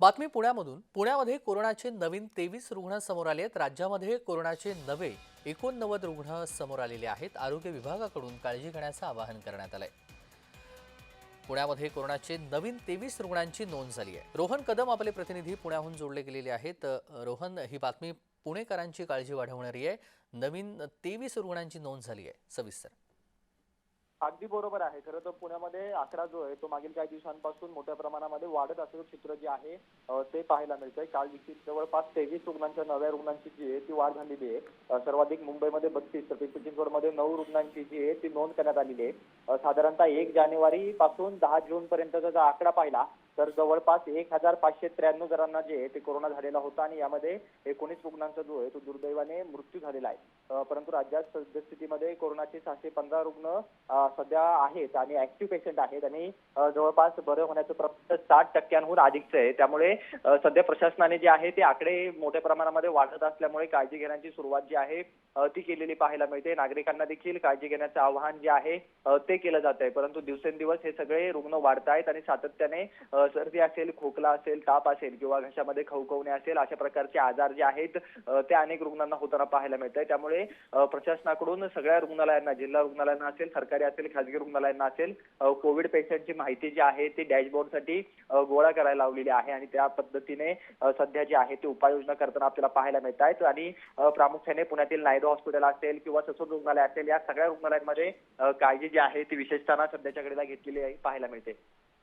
बातमी पुण्यामधून. पुण्यामध्ये कोरोनाचे नवीन तेवीस रुग्ण समोर आले आहेत राज्यामध्ये कोरोनाचे नवे एकोणनव्वद रुग्ण समोर आलेले आहेत. आरोग्य विभागाकडून काळजी घेण्याचं आवाहन करण्यात आलंय. पुण्यामध्ये कोरोनाचे नवीन तेवीस रुग्णांची नोंद झाली आहे. रोहन कदम आपले प्रतिनिधी पुण्याहून जोडले गेलेले आहेत. रोहन ही बातमी पुणेकरांची काळजी वाढवणारी आहे. नवीन तेवीस रुग्णांची नोंद झाली आहे. सविस्तर. अगदी बरोबर आहे. खरं तर पुण्यामध्ये आकडा जो आहे तो मागील काही दिवसांपासून मोठ्या प्रमाणामध्ये वाढत असलेलं चित्र जे आहे ते पाहायला मिळतंय. काल देखील जवळपास तेवीस रुग्णांच्या नव्या रुग्णांची जी आहे ती वाढ झालेली आहे. सर्वाधिक मुंबईमध्ये बत्तीस तर पिंपरी चिंचवडमध्ये नऊ रुग्णांची जी आहे ती नोंद करण्यात आलेली आहे. साधारणतः एक जानेवारी पासून दहा जून पर्यंतचा आकडा पाहिला तर जवळपास एक हजार पाचशे त्र्याण्णव जणांना जे आहे ते कोरोना झालेला होता आणि यामध्ये एकोणीस रुग्णांचा जो आहे तो दुर्दैवाने मृत्यू झालेला आहे. परंतु राज्यात सद्यस्थितीमध्ये कोरोनाचे सहाशे पंधरा रुग्ण सध्या आहेत आणि ऍक्टिव्ह पेशंट आहेत आणि जवळपास बरे होण्याचं प्रमाण साठ टक्क्यांहून अधिकचं आहे. त्यामुळे सध्या प्रशासनाने जे आहे ते आकडे मोठ्या प्रमाणामध्ये वाढत असल्यामुळे काळजी घेण्याची सुरुवात जी आहे ती केलेली पाहायला मिळते. नागरिकांना देखील काळजी घेण्याचं आवाहन जे आहे ते केलं जात आहे परंतु दिवसेंदिवस हे सगळे रुग्ण वाढत आहेत आणि सातत्याने सर्दी असेल खोकला असेल ताप असेल किंवा घशामध्ये खवखवणे असेल अशा प्रकारचे आजार जे आहेत ते अनेक रुग्णांना होताना पाहायला मिळत आहे त्यामुळे प्रशासनाकडून सगळ्या रुग्णालयांना जिल्हा रुग्णालयांना असेल सरकारी असेल खाजगी रुग्णालयांना असेल कोविड पेशंटची माहिती जी आहे ती डॅशबोर्डसाठी गोळा करायला लावलेली आहे आणि त्या पद्धतीने सध्या जे आहे ती उपाययोजना करताना आपल्याला पाहायला मिळत आहेत आणि प्रामुख्याने पुण्यातील नायडू हॉस्पिटल असेल किंवा ससून रुग्णालय असेल या सगळ्या रुग्णालयांमध्ये काळजी जी आहे ती विशेषतः सध्याच्या घडीला घेतलेली आहे पाहायला मिळते.